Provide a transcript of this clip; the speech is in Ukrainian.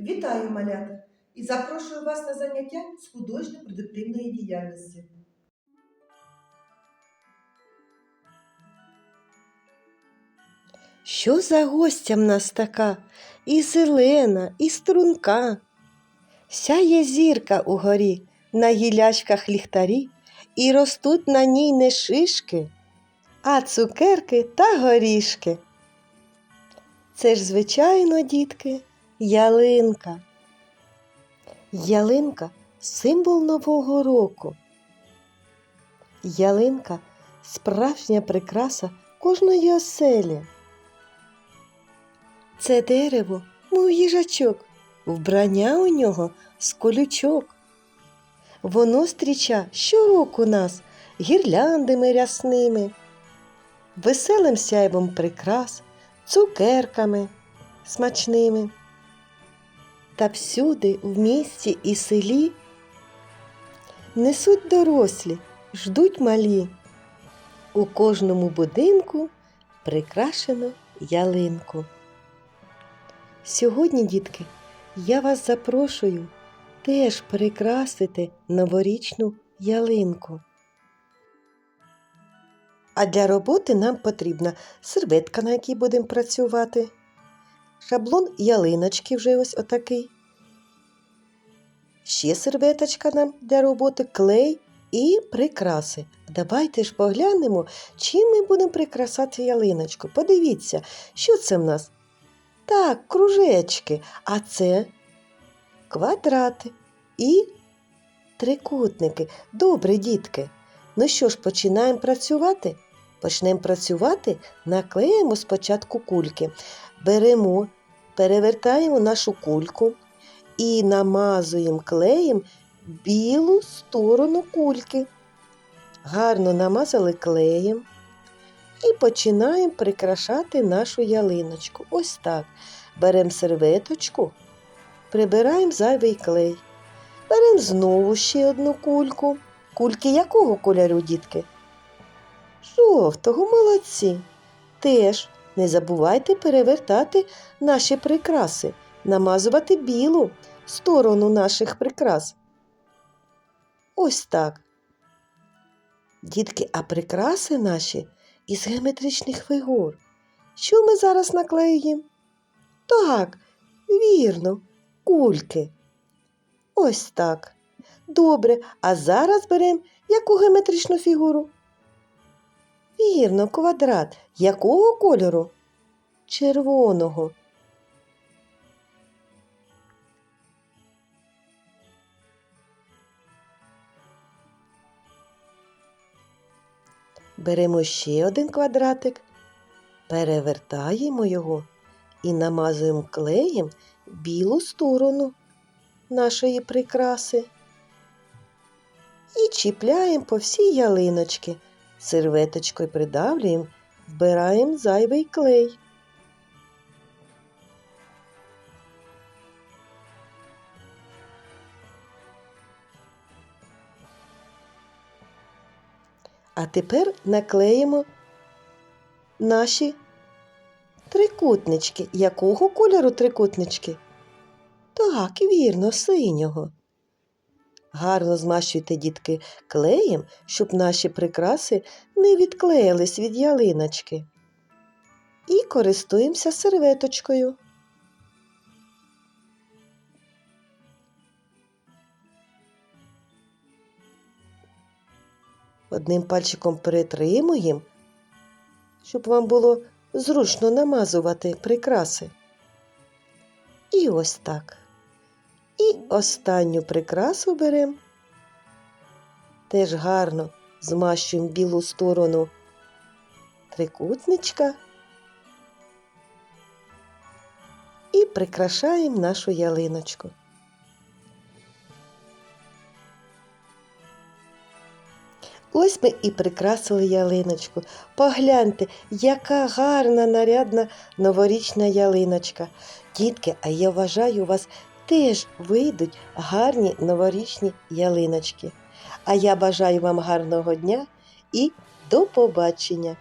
Вітаю, малята! І запрошую вас на заняття з художньо-продуктивної діяльності. Що за гостя в нас така? І зелена, і струнка. Сяє зірка угорі, на гілячках ліхтарі, і ростуть на ній не шишки, а цукерки та горішки. Це ж, звичайно, дітки, ялинка. Ялинка символ Нового року. Ялинка справжня прикраса кожної оселі. Це дерево, мов їжачок, вбрання у нього з колючок. Воно стріча щороку нас гірляндами рясними, веселим сяйвом прикрас, цукерками смачними. Та всюди, в місті і селі, несуть дорослі, ждуть малі. У кожному будинку прикрашено ялинку. Сьогодні, дітки, я вас запрошую теж прикрасити новорічну ялинку. А для роботи нам потрібна серветка, на якій будемо працювати, шаблон ялиночки вже ось отакий. Ще серветочка нам для роботи, клей і прикраси. Давайте ж поглянемо, чим ми будемо прикрасати ялиночку. Подивіться, що це в нас? Так, кружечки, а це квадрати і трикутники. Добре, дітки. Ну що ж, починаємо працювати? Почнемо працювати, наклеїмо спочатку кульки. Беремо, перевертаємо нашу кульку і намазуємо клеєм білу сторону кульки. Гарно намазали клеєм. І починаємо прикрашати нашу ялиночку. Ось так. Беремо серветочку, прибираємо зайвий клей. Беремо знову ще одну кульку. Кульки якого кольору, дітки? Жовтого, молодці. Теж не забувайте перевертати наші прикраси, намазувати білу сторону наших прикрас. Ось так. Дітки, а прикраси наші із геометричних фігур. Що ми зараз наклеюємо? Так, вірно, кульки. Ось так. Добре, а зараз беремо яку геометричну фігуру? Вірно, квадрат. Якого кольору? Червоного. Беремо ще один квадратик, перевертаємо його і намазуємо клеєм білу сторону нашої прикраси. І чіпляємо по всій ялиночці. Серветочкою придавлюємо, вбираємо зайвий клей. А тепер наклеїмо наші трикутнички. Якого кольору трикутнички? Так, вірно, синього. Гарно змащуйте, дітки, клеєм, щоб наші прикраси не відклеїлись від ялиночки. І користуємося серветочкою. Одним пальчиком перетримуємо, щоб вам було зручно намазувати прикраси. І ось так. І останню прикрасу беремо. Теж гарно змащуємо білу сторону трикутничка і прикрашаємо нашу ялиночку. Ось ми і прикрасили ялиночку. Погляньте, яка гарна нарядна новорічна ялиночка. Дітки, а я вважаю, вас теж вийдуть гарні новорічні ялиночки. А я бажаю вам гарного дня і до побачення!